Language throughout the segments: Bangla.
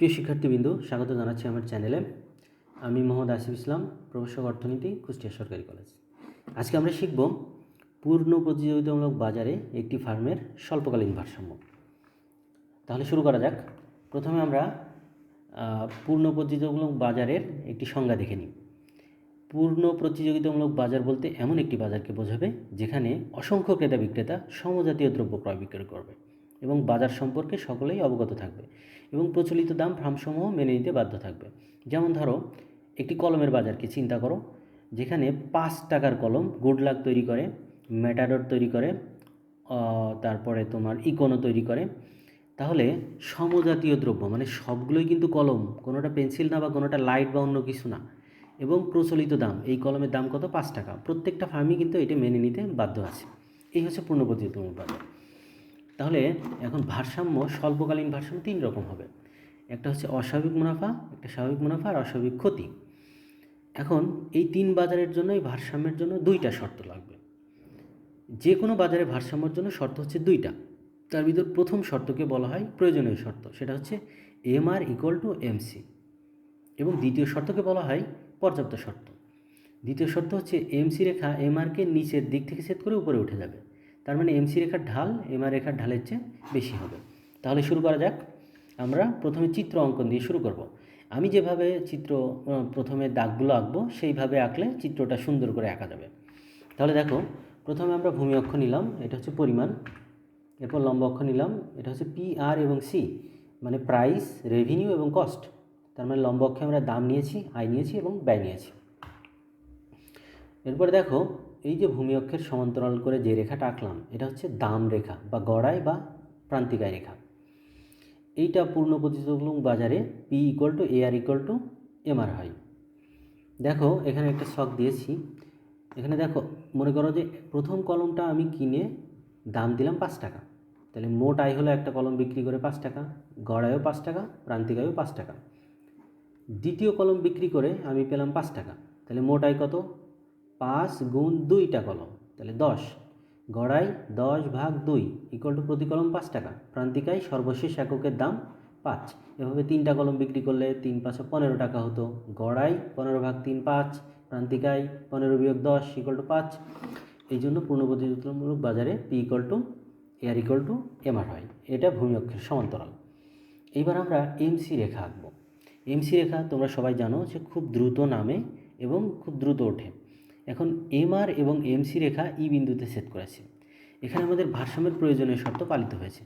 প্রিয় শিক্ষার্থীবৃন্দু, স্বাগত জানাচ্ছি আমার চ্যানেলে। আমি মোহাম্মদ আসিফ ইসলাম, প্রফেসর অর্থনীতি, কুষ্টিয়া সরকারি কলেজ। আজকে আমরা শিখব পূর্ণ প্রতিযোগিতামূলক বাজারে একটি ফার্মের স্বল্পকালীন ভারসাম্য। তাহলে শুরু করা যাক। প্রথমে আমরা পূর্ণ প্রতিযোগিতামূলক বাজারের একটি সংজ্ঞা দেখে নিই। পূর্ণ প্রতিযোগিতামূলক বাজার বলতে এমন একটি বাজারকে বোঝাবে, যেখানে অসংখ্য ক্রেতা বিক্রেতা সমজাতীয় দ্রব্য ক্রয় বিক্রয় করবে। এবং বাজার সম্পর্কে সকলেই অবগত থাকবে এবং প্রচলিত দাম ফার্মসমূহ মেনে নিতে বাধ্য থাকবে। যেমন ধরো, একটি কলমের বাজারকে চিন্তা করো, যেখানে পাঁচ টাকার কলম গুড লাক তৈরি করে ম্যাটাডর তৈরি করে তারপরে তোমার ইকোনো তৈরি করে। তাহলে সমজাতীয় দ্রব্য মানে সবগুলোই কিন্তু কলম, কোনোটা পেন্সিল না বা কোনোটা লাইট বা অন্য কিছু না। এবং প্রচলিত দাম, এই কলমের দাম কত? পাঁচ টাকা। প্রত্যেকটা ফার্মই কিন্তু এটা মেনে নিতে বাধ্য আছে। এই হচ্ছে পূর্ণ প্রতিযোগিতামূলক বাজার। তাহলে এখন ভারসাম্য, স্বল্পকালীন ভারসাম্য তিন রকম হবে। একটা হচ্ছে অস্বাভাবিক মুনাফা, একটা স্বাভাবিক মুনাফা আর অস্বাভাবিক ক্ষতি। এখন এই তিন বাজারের জন্য এই ভারসাম্যের জন্য দুইটা শর্ত লাগবে। যে কোনো বাজারে ভারসাম্যের জন্য শর্ত হচ্ছে দুইটা। তার ভিতর প্রথম শর্তকে বলা হয় প্রয়োজনীয় শর্ত, সেটা হচ্ছে M R equal to MC এবং দ্বিতীয় শর্তকে বলা হয় পর্যাপ্ত শর্ত। দ্বিতীয় শর্ত হচ্ছে এমসি রেখা এমআরকে নিচের দিক থেকে সেট করে উপরে উঠে যাবে। তার মানে এমসি রেখার ঢাল এমআর রেখার ঢালের চেয়ে বেশি হবে। তাহলে শুরু করা যাক। আমরা প্রথমে চিত্র অঙ্কন দিয়ে শুরু করব। আমি যেভাবে চিত্র প্রথমে দাগগুলো আঁকবো, সেইভাবে আঁকলে চিত্রটা সুন্দর করে আঁকা যাবে। তাহলে দেখো, প্রথমে আমরা ভূমি অক্ষ নিলাম, এটা হচ্ছে পরিমাণ। এরপর লম্ব অক্ষ নিলাম, এটা হচ্ছে পি আর এবং সি মানে প্রাইস রেভিনিউ এবং কস্ট তার মানে লম্ব অক্ষে আমরা দাম নিয়েছি, আয় নিয়েছি এবং ব্যয় নিয়েছি। এরপরে দেখো এই যে ভূমি অক্ষের সমান্তরাল করে যে রেখাটা আঁকলাম, এটা হচ্ছে দাম রেখা বা গড়াই বা প্রান্তিকায় রেখা। এইটা পূর্ণ প্রতিযোগিতামূলক বাজারে P equal to A R equal to MR হয়। দেখো, এখানে একটা শখ দিয়েছি। এখানে দেখো, মনে করো যে প্রথম কলমটা আমি কিনে দাম দিলাম পাঁচ টাকা। তাহলে মোট আয় হলো একটা কলম বিক্রি করে পাঁচ টাকা গড়ায়ও পাঁচ টাকা, প্রান্তিকায়ও পাঁচ টাকা। দ্বিতীয় কলম বিক্রি করে আমি পেলাম পাঁচ টাকা। তাহলে মোট আয় কত? পাঁচ গুণ দুইটা কলম, তাহলে দশ। গড়াই দশ ভাগ দুই ইকুয়াল টু প্রতি কলম পাঁচ টাকা। প্রান্তিকায় সর্বশেষ এককের দাম পাঁচ। এভাবে তিনটা কলম বিক্রি করলে তিন পাঁচশো পনেরো টাকা হতো। গড়াই পনেরো ভাগ তিন পাঁচ, প্রান্তিকায় পনেরো বিয়োগ দশ ইকুয়াল টু পাঁচ। এই জন্য পূর্ণ প্রতিযোগিতামূলক বাজারে P equal to AR equal to MR হয়। এটা ভূমি অক্ষের সমান্তরাল। এইবার আমরা এমসি রেখা আঁকবো। এমসি রেখা তোমরা সবাই জানো যে খুব দ্রুত নামে এবং খুব দ্রুত ওঠে। এখন এমআর এবং এমসি রেখা ই বিন্দুতে সেট করেছে। এখানে আমাদের ভারসাম্যের প্রয়োজনীয় শর্ত পালিত হয়েছে।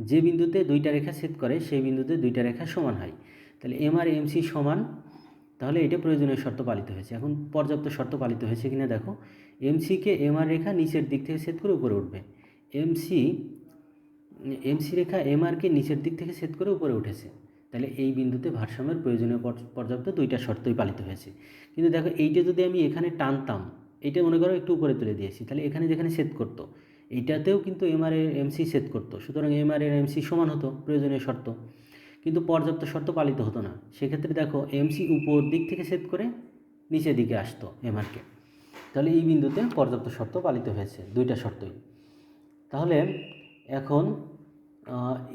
যে বিন্দুতে দুইটা রেখা সেট করে, সেই বিন্দুতে দুইটা রেখা সমান হয়। তাহলে এম আর এমসি সমান, তাহলে এটা প্রয়োজনীয় শর্ত পালিত হয়েছে। এখন পর্যাপ্ত শর্ত পালিত হয়েছে কিনা দেখো। এমসিকে এম আর রেখা নিচের দিক থেকে সেট করে উপরে উঠবে। এমসি এমসি রেখা এমআরকে নিচের দিক থেকে সেট করে উপরে উঠেছে। তাহলে এই বিন্দুতে ভারসাম্যের প্রয়োজনীয় পর- পর্যাপ্ত দুইটা শর্তই পালিত হয়েছে। কিন্তু দেখো এইটা যদি আমি এখানে টানতাম, এইটা মনে করো একটু উপরে তুলে দিয়েছি, তাহলে এখানে যেখানে সেট করতো, এইটাতেও কিন্তু এমআর এর এমসি সেট করতো, সুতরাং এমআর এর এমসি সমান হতো, প্রয়োজনীয় শর্ত। কিন্তু পর্যাপ্ত শর্ত পালিত হতো না, সেক্ষেত্রে দেখো এমসি উপর দিক থেকে সেট করে নিচের দিকে আসতো এমআরকে তাহলে এই বিন্দুতে পর্যাপ্ত শর্ত পালিত হয়েছে, দুইটা শর্তই। তাহলে এখন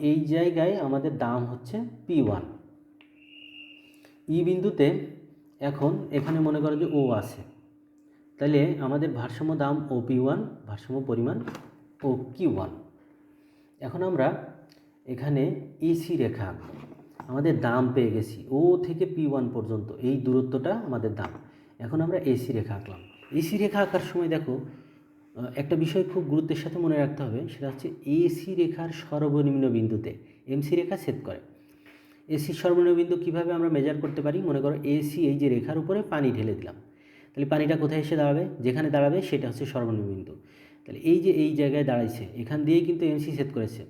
এই জায়গায় আমাদের দাম হচ্ছে পি ওয়ান ই বিন্দুতে এখন এখানে মনে করো যে ও আছে। তাহলে আমাদের ভারসাম্য দাম ও পি ওয়ান ভারসাম্য পরিমাণ ও কিউ ওয়ান এখন আমরা এখানে এসি রেখা আমাদের দাম পেয়ে গেছি ও থেকে পি ওয়ান পর্যন্ত, এই দূরত্বটা আমাদের দাম। এখন আমরা এসি রেখা আঁকলাম। এসি রেখা আঁকার সময় দেখো একটা বিষয় খুব গুরুত্বের সাথে মনে রাখতে হবে, সেটা হচ্ছে এসি রেখার সর্বনিম্ন বিন্দুতে এমসি রেখা সেট করে। এসি সর্বনিম্ন বিন্দু কীভাবে আমরা মেজার করতে পারি? মনে করো এসি এই যে রেখার উপরে পানি ঢেলে দিলাম। তাহলে পানিটা কোথায় এসে দাঁড়াবে? যেখানে দাঁড়াবে সেটা হচ্ছে সর্বনিম্ন বিন্দু। তাহলে এই যে এই জায়গায় দাঁড়াইছে, এখান দিয়েই কিন্তু এমসি সেট করেছে।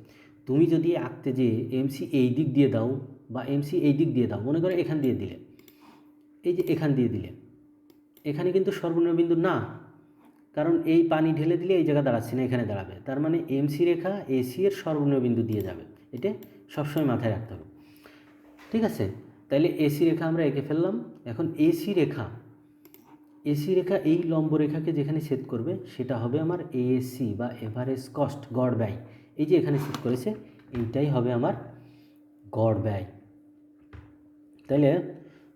তুমি যদি আঁকতে যে এমসি এই দিক দিয়ে দাও বা এমসি এই দিক দিয়ে দাও, মনে করো এখান দিয়ে দিলে। এই যে এখান দিয়ে দিলে। এখানে কিন্তু সর্বনিম্ন বিন্দু না। কারণ এই পানি ঢেলে দিলে এই জায়গা দাঁড়াচ্ছে না, এখানে দাঁড়াবে। তার মানে এমসি রেখা এসি এর সর্বনিম্ন বিন্দু দিয়ে যাবে। এটা সবসময় মাথায় রাখতে হবে। ঠিক আছে? তাহলে এসি রেখা আমরা এঁকে ফেললাম। এখন এসি রেখা এসি রেখা এই লম্ব রেখাকে যেখানে সেট করবে, সেটা হবে আমার এএসি বা এভারেজ কস্ট গড় ব্যয়। এই যে এখানে সেট করেছে, এইটাই হবে আমার গড় ব্যয়। তাহলে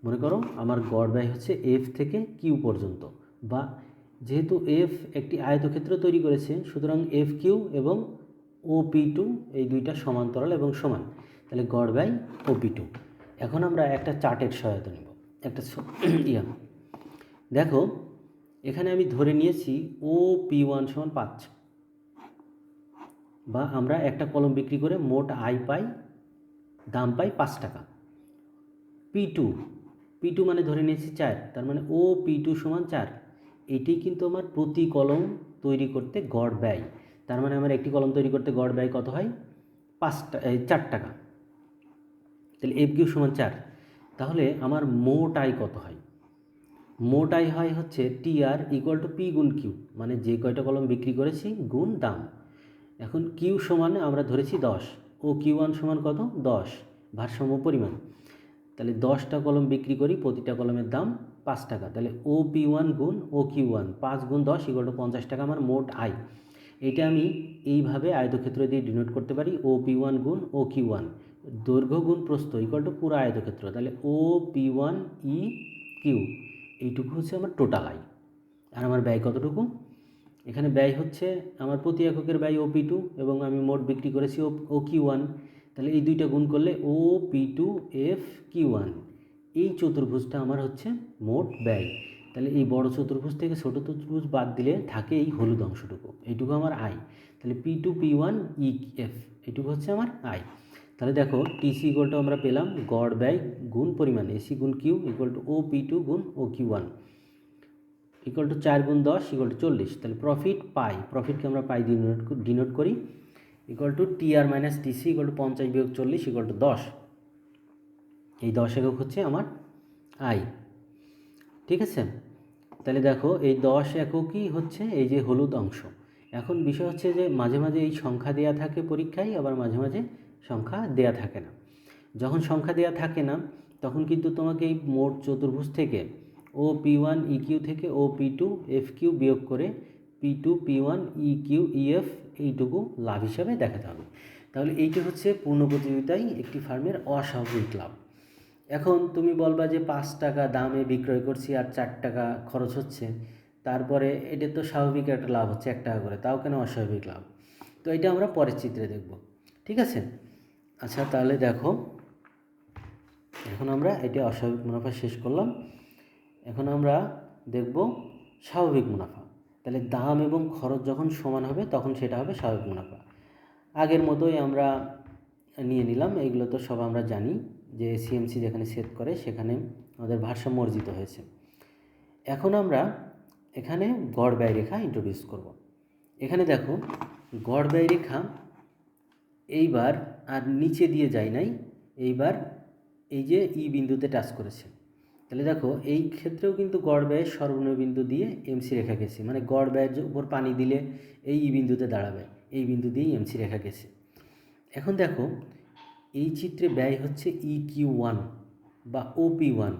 মনে করো আমার গড় ব্যয় হচ্ছে এফ থেকে কিউ পর্যন্ত বা যেহেতু এফ একটি আয়তক্ষেত্র তৈরি করেছে, সুতরাং এফ কিউ এবং ও পি টু এই দুইটা সমান্তরাল এবং সমান। তাহলে গড় ব্যয় ও পি টু এখন আমরা একটা চার্টের সহায়তা নেব। একটা ইয়া। দেখো, এখানে আমি ধরে নিয়েছি ও পি ওয়ান সমান পাঁচ। বা আমরা একটা কলম বিক্রি করে মোট আয় পাই, দাম পাই পাঁচ টাকা। পি টু পি টু মানে ধরে নিয়েছি চার, তার মানে ও পি টু সমান চার। এটি কিন্তু আমার প্রতি কলম তৈরি করতে গড় ব্যয়। তার মানে আমার একটি কলম তৈরি করতে গড় ব্যয় কত হয়? পাঁচটা চার টাকা। তাহলে এফ কিউ সমান চার। তাহলে আমার মোট আয় কত হয়? মোট আয় হয় হচ্ছে T R equal to P গুণ কিউ মানে যে কয়টা কলম বিক্রি করেছি গুণ দাম। এখন কিউ সমান আমরা ধরেছি দশ। ও কিউ ওয়ান সমান কত? দশ। ভারসাম্য পরিমাণ। তাহলে দশটা কলম বিক্রি করি, প্রতিটা কলমের দাম পাঁচ টাকা। তাহলে ও পি ওয়ান গুণ ও কিউ ওয়ান পাঁচ গুণ দশ ইকুয়াল টু পঞ্চাশ টাকা আমার মোট আয়। এটা আমি এইভাবে আয়তক্ষেত্র দিয়ে ডিনোট করতে পারি ও পি ওয়ান গুণ ও কিউ ওয়ান দৈর্ঘ্য গুণ প্রস্থ ইকুয়াল টু পুরো আয়তক্ষেত্র। তাহলে O P one E Q এইটুকু হচ্ছে আমার টোটাল আয়। আর আমার ব্যয় কতটুকু? এখানে ব্যয় হচ্ছে আমার প্রতি এককের ব্যয় ও পি টু এবং আমি মোট বিক্রি করেছি ও কিউ ওয়ান তাহলে এই দুইটা গুণ করলে O P two F Q one এই চতুর্ভুজটা আমার হচ্ছে মোট ব্যয়। তাহলে এই বড় চতুর্ভুজ থেকে ছোট চতুর্ভুজ বাদ দিলে থাকে এই হলুদ অংশটুকু। এইটুকু আমার আয়। তাহলে P two P one E F এইটুকু হচ্ছে আমার আয়। তাহলে দেখো টিসি ইকুয়াল টু আমরা পেলাম গড় ব্যয় গুণ পরিমাণ এসি গুণ Q equal to O P two গুণ O Q one equal to চার গুণ দশ ইকুয়াল টু চল্লিশ। তাহলে প্রফিট পাই। প্রফিটকে আমরা পাই ডিনোট ডিনোট করি। Equal to T R minus TC equal to পঞ্চাশ বিয়োগ চল্লিশ ইকুয়াল টু দশ। এই দশ একক হচ্ছে আমার আয় ঠিক আছে? তাহলে দেখো, এই দশ এককই হচ্ছে এই যে হলুদ অংশ। এখন বিষয় হচ্ছে যে মাঝে মাঝে এই সংখ্যা দেয়া থাকে পরীক্ষায়, আবার মাঝে মাঝে সংখ্যা দেয়া থাকে না। যখন সংখ্যা দেয়া থাকে না, তখন কিন্তু তোমাকে এই মোট চতুর্ভুজ থেকে O P one E Q থেকে O P two F Q বিয়োগ করে P two P one E Q E F এইটুকু লাভ হিসাবে দেখাতে হবে। তাহলে এইটা হচ্ছে পূর্ণ প্রতিযোগিতায় একটি ফার্মের অস্বাভাবিক লাভ। এখন তুমি বলবা যে পাঁচ টাকা দামে বিক্রয় করছি আর চার টাকা খরচ হচ্ছে, তারপরে এটা তো স্বাভাবিক একটা লাভ হচ্ছে এক টাকা করে, তাও কেন অস্বাভাবিক লাভ? তো এটা আমরা পরের চিত্রে দেখব, ঠিক আছে? আচ্ছা তাহলে দেখো, এখন আমরা এটা অস্বাভাবিক মুনাফা শেষ করলাম, এখন আমরা দেখব স্বাভাবিক মুনাফা, তাহলে দাম এবং খরচ যখন সমান হবে তখন সেটা হবে স্বাভাবিক মুনাফা। আগের মতোই আমরা নিয়ে নিলাম, এগুলো তো সব আমরা জানি। যে সিএমসি যেখানে সেট করে সেখানে আমাদের ভারসাম্য অর্জিত হয়েছে। এখন আমরা এখানে গড় ব্যয় রেখা ইন্ট্রোডিউস করব। এখানে দেখো, গড় ব্যয় রেখা এইবার আর নিচে দিয়ে যায় নাই, এইবার এই যে ই বিন্দুতে টাচ করেছে। তাহলে দেখো, এই ক্ষেত্রেও কিন্তু গড় ব্যয়ের সর্বনিম্ন বিন্দু দিয়ে এমসি রেখা গেছে। মানে গড় ব্যয়ের উপর পানি দিলে এই ই বিন্দুতে দাঁড়াবে, এই বিন্দু দিয়েই এমসি রেখা গেছে। এখন দেখো এই চিত্রে ব্যয় হচ্ছে ই কিউ ওয়ান বা ওপি ওয়ান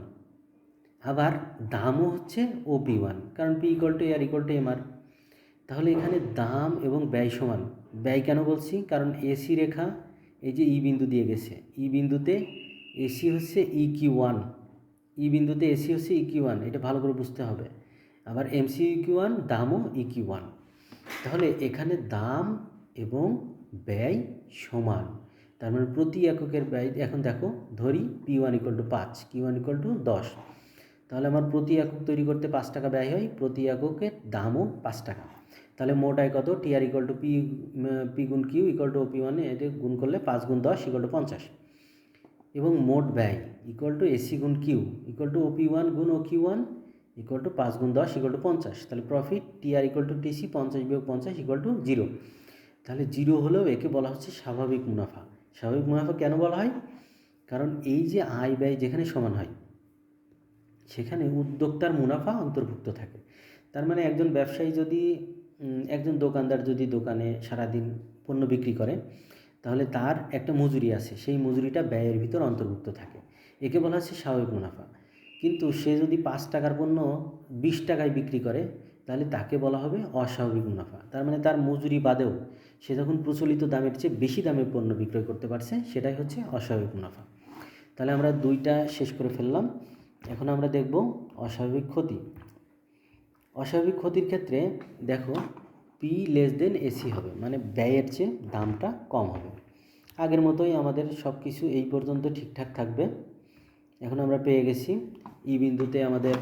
আবার দামও হচ্ছে ওপি ওয়ান কারণ P equal to R equal to M R. তাহলে এখানে দাম এবং ব্যয় সমান। ব্যয় কেন বলছি? কারণ এসি রেখা এই যে ই বিন্দু দিয়ে গেছে। ই বিন্দুতে এসি হচ্ছে ই কিউ ওয়ান ই বিন্দুতে এসি হচ্ছে ই কিউ ওয়ান এটা ভালো করে বুঝতে হবে। আবার এমসি ই কিউ ওয়ান দামও ই কিউ ওয়ান তাহলে এখানে দাম এবং ব্যয় সমান। তার মানে প্রতি এককের ব্যয় এখন দেখো ধরি পি ওয়ান ইকুয়াল টু পাঁচ কি ওয়ান ইকুয়াল টু দশ তাহলে আমার প্রতি একক তৈরি করতে পাঁচ টাকা ব্যয় হয় প্রতি এককের দামও পাঁচ টাকা তাহলে মোট আয় কত T R equal to P P গুণ কিউ ইকুয়াল টু পি ওয়ানে এটা গুণ করলে পাঁচ গুণ দশ ইকুয়াল টু পঞ্চাশ এবং মোট ব্যয় ইকুয়াল টু এসি গুণ Q equal to OP one গুণ O Q one equal to পাঁচ গুণ দশ ইকুয়াল টু পঞ্চাশ তাহলে profit T R equal to TC পঞ্চাশ বিয়োগ পঞ্চাশ ইকুয়াল টু জিরো তাহলে জিরো হলেও একে বলা হচ্ছে স্বাভাবিক মুনাফা স্বাভাবিক মুনাফা কেন বলা হয়? কারণ এই যে আয় ব্যয় যেখানে সমান হয়, সেখানে উদ্যোক্তার মুনাফা অন্তর্ভুক্ত থাকে। তার মানে একজন ব্যবসায়ী যদি একজন দোকানদার যদি দোকানে সারাদিন পণ্য বিক্রি করে, তাহলে তার একটা মজুরি আছে। সেই মজুরিটা ব্যয়ের ভিতর অন্তর্ভুক্ত থাকে। একে বলা হচ্ছে স্বাভাবিক মুনাফা। কিন্তু সে যদি পাঁচ টাকার পণ্য বিশ টাকায় বিক্রি করে, তাহলে তাকে বলা হবে অস্বাভাবিক মুনাফা। তার মানে তার মজুরি বাদেও সে যখন প্রচলিত দামের চেয়ে বেশি দামে পণ্য বিক্রয় করতে পারছে, সেটাই হচ্ছে অস্বাভাবিক মুনাফা। তাহলে আমরা দুইটা শেষ করে ফেললাম। এখন আমরা দেখব অস্বাভাবিক ক্ষতি। অস্বাভাবিক ক্ষতির ক্ষেত্রে দেখো পি লেস দেন এসি হবে মানে ব্যয়ের চেয়ে দামটা কম হবে। আগের মতোই আমাদের সব কিছু এই পর্যন্ত ঠিকঠাক থাকবে। এখন আমরা পেয়ে গেছি ই বিন্দুতে আমাদের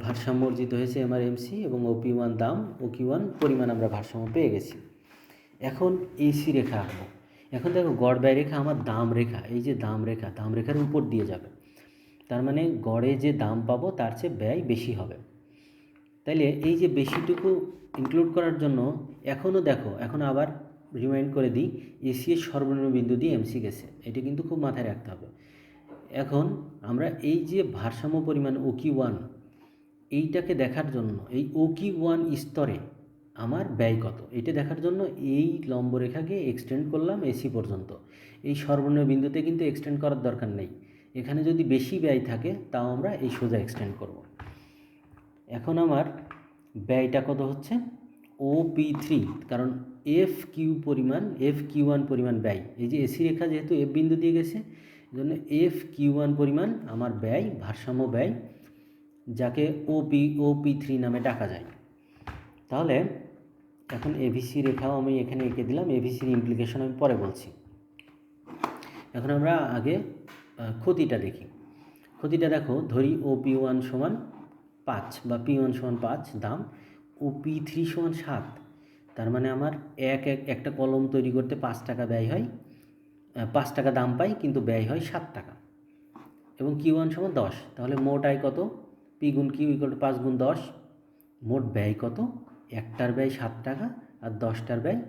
ভারসাম্য অর্জিত হয়েছে এমআরএমসি এবং ওপি ওয়ান দাম ওকি ওয়ান পরিমাণ আমরা ভারসাম্য পেয়ে গেছি। এখন এসি রেখা আঁকবো। এখন দেখো, গড় ব্যয় রেখা আমার দাম রেখা, এই যে দাম রেখা, দাম রেখার উপর দিয়ে যাবে। তার মানে গড়ে যে দাম পাবো, তার চেয়ে ব্যয় বেশি হবে। তাইলে এই যে বেশিটুকু ইনক্লুড করার জন্য এখনও দেখো, এখন আবার রিমাইন্ড করে দিই এসি এর সর্বনিম্ন বিন্দু দিয়ে এমসি গেছে। এটা কিন্তু খুব মাথায় রাখতে হবে। এখন আমরা এই যে ভারসাম্য পরিমাণ ওকি ওয়ান এইটাকে দেখার জন্য, এই ওকি ওয়ান স্তরে আমার ব্যয় কত? এটা দেখার জন্য এই লম্বরেখাকে এক্সটেন্ড করলাম এসি পর্যন্ত। এই সর্বনিম্ন বিন্দুতে কিন্তু এক্সটেন্ড করার দরকার নেই। এখানে যদি বেশি ব্যয় থাকে, তাও আমরা এই সোজা এক্সটেন্ড করব। এখন আমার ব্যয়টা কত হচ্ছে? ও পি থ্রি কারণ এফ কিউ পরিমাণ এফ কিউ ওয়ান পরিমাণ ব্যয়। এই যে এসি রেখা যেহেতু এফ বিন্দু দিয়ে গেছে এই জন্য এফ কিউ ওয়ান পরিমাণ আমার ব্যয়, ভারসাম্য ব্যয় যাকে O P O P three নামে ডাকা যায়। তাহলে এখন এভিসি রেখাও আমি এখানে এঁকে দিলাম। এভিসির ইমপ্লিকেশন আমি পরে বলছি। এখন আমরা আগে ক্ষতিটা দেখি। ক্ষতিটা দেখো, ধরি ও পি ওয়ান সমান পাঁচ বা পি ওয়ান সমান পাঁচ, দাম ও পি থ্রি সমান সাত। তার মানে আমার এক এক, একটা কলম তৈরি করতে পাঁচ টাকা ব্যয় হয় পাঁচ টাকা দাম পাই, কিন্তু ব্যয় হয় সাত টাকা। এবং কিউ ওয়ান সমান দশ। তাহলে মোট আয় কত? পি গুণ কিউ ইকুয়াল টু পাঁচ গুণ দশ, মোট ব্যয় কত? একটার ব্যয় সাত টাকা আর দশটার ব্যয়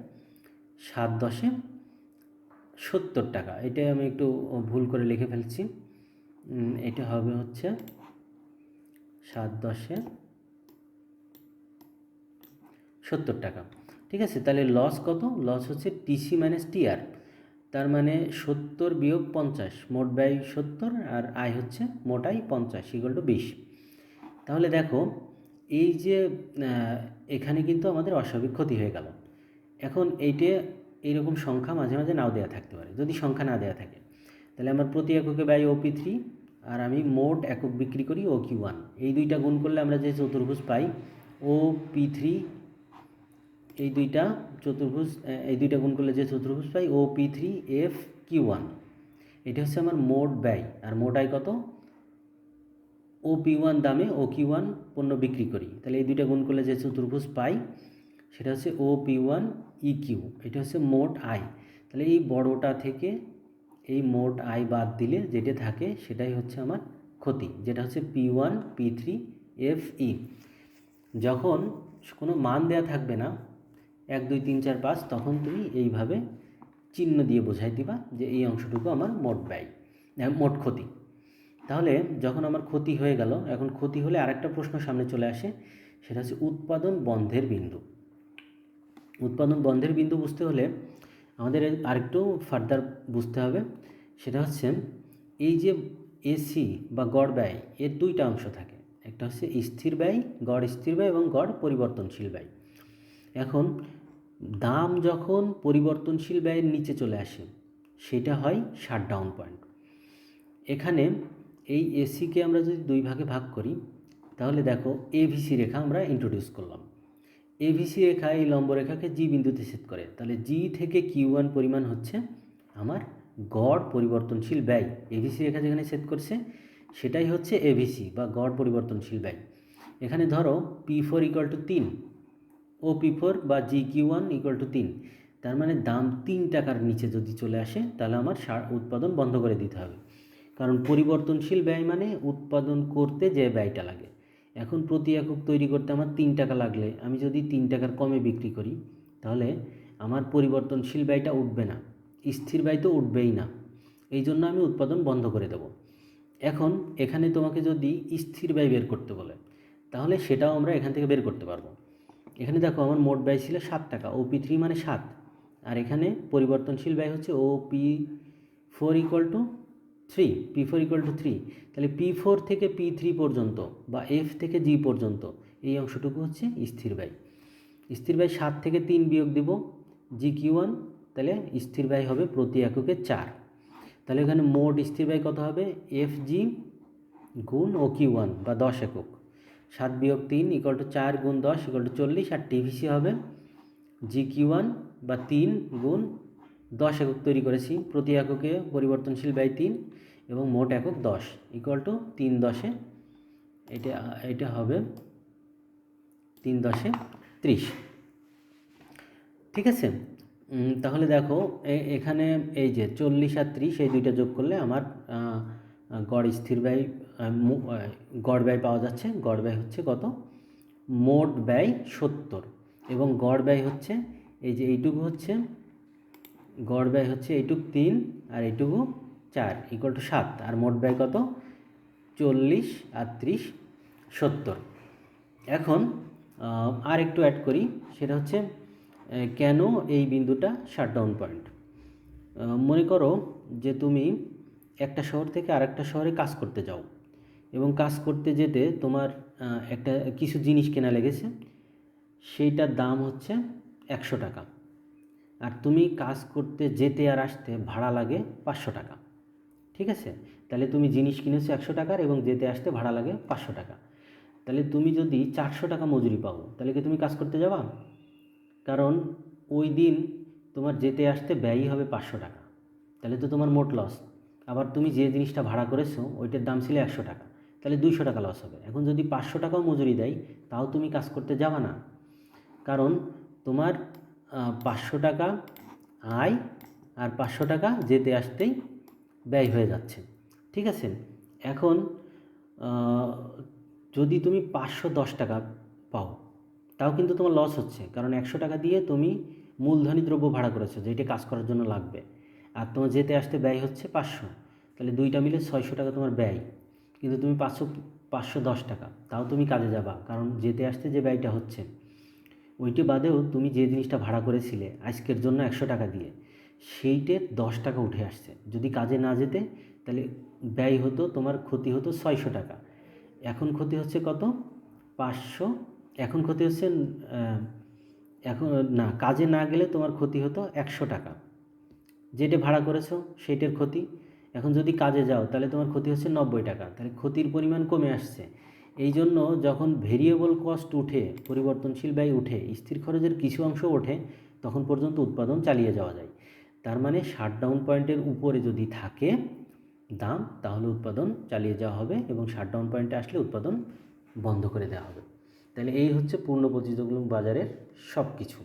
সাত দশে সত্তর টাকা। এটা আমি একটু ভুল করে লিখে ফেলছি। এটা হবে হচ্ছে সাত দশে সত্তর টাকা। ঠিক আছে, তাহলে লস কত? লস হচ্ছে টিসি মাইনাস টিআর তার মানে সত্তর বিয়োগ পঞ্চাশ, মোট ব্যয় সত্তর আর আয় হচ্ছে মোট আয় পঞ্চাশ ইকুয়াল টু বিশ। তাহলে দেখো, এই যে এখানে কিন্তু আমাদের অস্বাভাবিক ক্ষতি হয়ে গেল। এখন এইটে এইরকম সংখ্যা মাঝে মাঝে নাও দেওয়া থাকতে পারে। যদি সংখ্যা না দেওয়া থাকে, তাহলে আমার প্রতি এককে ব্যয় ওপি থ্রি, আর আমি মোট একক বিক্রি করি ও কিউ ওয়ান। এই দুইটা গুণ করলে আমরা যে চতুর্ভুজ পাই, ও পি থ্রি, এই দুইটা চতুর্ভুজ এই দুইটা গুণ করলে যে চতুর্ভুজ পাই, O P three F Q one. এটা হচ্ছে আমার মোট ব্যয়। আর মোট আয় কত? ও পি ওয়ান দামে ও কিউ ওয়ান পণ্য বিক্রি করি। তাহলে এই দুইটা গুণ করলে যে চতুর্ভুজ পাই, সেটা হচ্ছে O P one E Q এটা হচ্ছে মোট আয়। তাহলে এই বড়টা থেকে এই মোট আয় বাদ দিলে যেটা থাকে, সেটাই হচ্ছে আমার ক্ষতি, যেটা হচ্ছে P one P three F E যখন কোনো মান দেয়া থাকবে না, এক, দুই, তিন, চার, পাঁচ, তখন তুমি এইভাবে চিহ্ন দিয়ে বোঝাই দিবা যে এই অংশটুকু আমার মোট ব্যয় মোট ক্ষতি। তাহলে যখন আমার ক্ষতি হয়ে গেল, এখন ক্ষতি হলে আরেকটা প্রশ্ন সামনে চলে আসে, সেটা হচ্ছে উৎপাদন বন্ধের বিন্দু। উৎপাদন বন্ধের বিন্দু বুঝতে হলে আমাদের আরেকটু ফার্দার বুঝতে হবে, সেটা হচ্ছে এই যে এসি বা গড় ব্যয়, এর দুইটা অংশ থাকে। একটা হচ্ছে স্থির ব্যয়, গড় স্থির ব্যয় এবং গড় পরিবর্তনশীল ব্যয়। এখন দাম যখন পরিবর্তনশীল ব্যয়ের নিচে চলে আসে, সেটা হয় শাট ডাউন পয়েন্ট এখানে এই এসিকে আমরা যদি দুই ভাগে ভাগ করি, তাহলে দেখো এভিসি রেখা আমরা ইন্ট্রোডিউস করলাম। এভিসি রেখা এই লম্ব রেখাকে জি বিন্দুতে সেট করে। তাহলে জি থেকে কিউ ওয়ান পরিমাণ হচ্ছে আমার গড় পরিবর্তনশীল ব্যয়। এভিসি রেখা যেখানে সেট করছে, সেটাই হচ্ছে এভিসি বা গড় পরিবর্তনশীল ব্যয়। এখানে ধরো পি ফোর ইকুয়াল টু তিন ও পি ফোর বা G Q one equal to তিন। তার মানে দাম তিন টাকার নিচে যদি চলে আসে, তাহলে আমার সার, উৎপাদন বন্ধ করে দিতে হবে। কারণ পরিবর্তনশীল ব্যয় মানে উৎপাদন করতে যে ব্যয়টা লাগে। এখন প্রতি একক তৈরি করতে আমার তিন টাকা লাগলে, আমি যদি তিন টাকার কমে বিক্রি করি, তাহলে আমার পরিবর্তনশীল ব্যয়টা উঠবে না, স্থির ব্যয় তো উঠবেই না। এই জন্য আমি উৎপাদন বন্ধ করে দেব। এখন এখানে তোমাকে যদি স্থির ব্যয় বের করতে বলে, তাহলে সেটাও আমরা এখান থেকে বের করতে পারব। এখানে দেখো আমার মোট ব্যয় ছিল সাত টাকা ও পি থ্রি মানে সাত, আর এখানে পরিবর্তনশীল ব্যয় হচ্ছে O P four equal to three P four equal to three তাহলে পি ফোর থেকে পি থ্রি পর্যন্ত বা এফ থেকে জি পর্যন্ত এই অংশটুকু হচ্ছে স্থির ব্যয়। স্থির ব্যয় সাত থেকে তিন বিয়োগ দিব জি কিউ ওয়ান তাহলে স্থির ব্যয় হবে প্রতি এককে চার। তাহলে এখানে মোট স্থির ব্যয় কত হবে? এফ জি গুণ ও কিউ ওয়ান বা দশ একক। সাত বিয়োগ তিন ইকুয়াল টু চার গুণ দশ ইকুয়াল টু চল্লিশ, আর টিভিসি হবে জি কিউ ওয়ান বা তিন গুণ দশ একক তৈরি করেছি। প্রতি এককে পরিবর্তনশীল ব্যয় তিন এবং মোট একক দশ ইকুয়াল টু তিন দশে এটা এটা হবে তিন দশে ত্রিশ। ঠিক আছে? তাহলে দেখো এখানে এই যে চল্লিশ আর ত্রিশ, এই দুইটা যোগ করলে আমার গড় স্থির ব্যয় গড় ব্যয় পাওয়া যাচ্ছে। গড় ব্যয় হচ্ছে কত? মোট ব্যয় সত্তর এবং গড় ব্যয় হচ্ছে, এই যে এইটুকু হচ্ছে গড় ব্যয় হচ্ছে এইটুকু তিন আর এইটুকু চার ইকুয়াল টু সাত। আর মোট ব্যয় কত? চল্লিশ আর ত্রিশ, সত্তর। এখন আর একটু অ্যাড করি, সেটা হচ্ছে কেন এই বিন্দুটা শাটডাউন পয়েন্ট মনে করো যে তুমি একটা শহর থেকে আরেকটা শহরে কাজ করতে যাও এবং কাজ করতে যেতে তোমার একটা কিছু জিনিস কেনা লেগেছে, সেইটার দাম হচ্ছে একশো টাকা। আর তুমি কাজ করতে যেতে আর আসতে ভাড়া লাগে পাঁচশো টাকা। ঠিক আছে? তাহলে তুমি জিনিস কিনেছো একশো টাকার এবং যেতে আসতে ভাড়া লাগে পাঁচশো টাকা। তাহলে তুমি যদি চারশো টাকা মজুরি পাও, তাহলে কি তুমি কাজ করতে যাবা? কারণ ওই দিন তোমার যেতে আসতে ব্যয়ই হবে পাঁচশো টাকা। তাহলে তো তোমার মোট লস আবার তুমি যে জিনিসটা ভাড়া করেছ, ওইটার দাম ছিল একশো টাকা। তাহলে দুইশো টাকা লস হবে। এখন যদি পাঁচশো টাকাও মজুরি দেয়, তাও তুমি কাজ করতে যাবা না। কারণ তোমার পাঁচশো টাকা আয় আর পাঁচশো টাকা যেতে আসতেই ব্যয় হয়ে যাচ্ছে। ঠিক আছে? এখন যদি তুমি পাঁচশো দশ টাকা পাও, তাও কিন্তু তোমার লস হচ্ছে। কারণ একশো টাকা দিয়ে তুমি মূলধনী দ্রব্য ভাড়া করেছ যেটা কাজ করার জন্য লাগবে। আর তোমার যেতে আসতে ব্যয় হচ্ছে পাঁচশো। তাহলে দুইটা মিলে ছয়শো টাকা তোমার ব্যয়। কিন্তু তুমি পাঁচশো পাঁচশো দশ টাকা, তাও তুমি কাজে যাবা। কারণ যেতে আসতে যে ব্যয়টা হচ্ছে ওইটি বাদেও তুমি যে জিনিসটা ভাড়া করেছিলে আজকের জন্য একশো টাকা দিয়ে সেইটের দশ টাকা উঠে আসছে। যদি কাজে না যেতে, তাহলে ব্যয় হতো, তোমার ক্ষতি হতো ছয়শো টাকা। এখন ক্ষতি হচ্ছে কত? পাঁচশো। এখন ক্ষতি হচ্ছে এখন না, কাজে না গেলে তোমার ক্ষতি হতো একশো টাকা। যেটা ভাড়া করেছ, সেইটার ক্ষতি। এখন যদি কাজে যাও, তাহলে তোমার ক্ষতি হচ্ছে নব্বই টাকা। তাহলে ক্ষতির পরিমাণ কমে আসছে। এই জন্য যখন ভেরিয়েবল কস্ট উঠে, পরিবর্তনশীল ব্যয় উঠে, স্থির খরচের কিছু অংশ ওঠে, তখন পর্যন্ত উৎপাদন চালিয়ে যাওয়া যায়। তার মানে শাটডাউন পয়েন্টের উপরে যদি থাকে দাম, তাহলে উৎপাদন চালিয়ে যাওয়া হবে এবং শাটডাউন পয়েন্টে আসলে উৎপাদন বন্ধ করে দেওয়া হবে। তাহলে এই হচ্ছে পূর্ণ প্রতিযোগিতামূলক বাজারের সব কিছু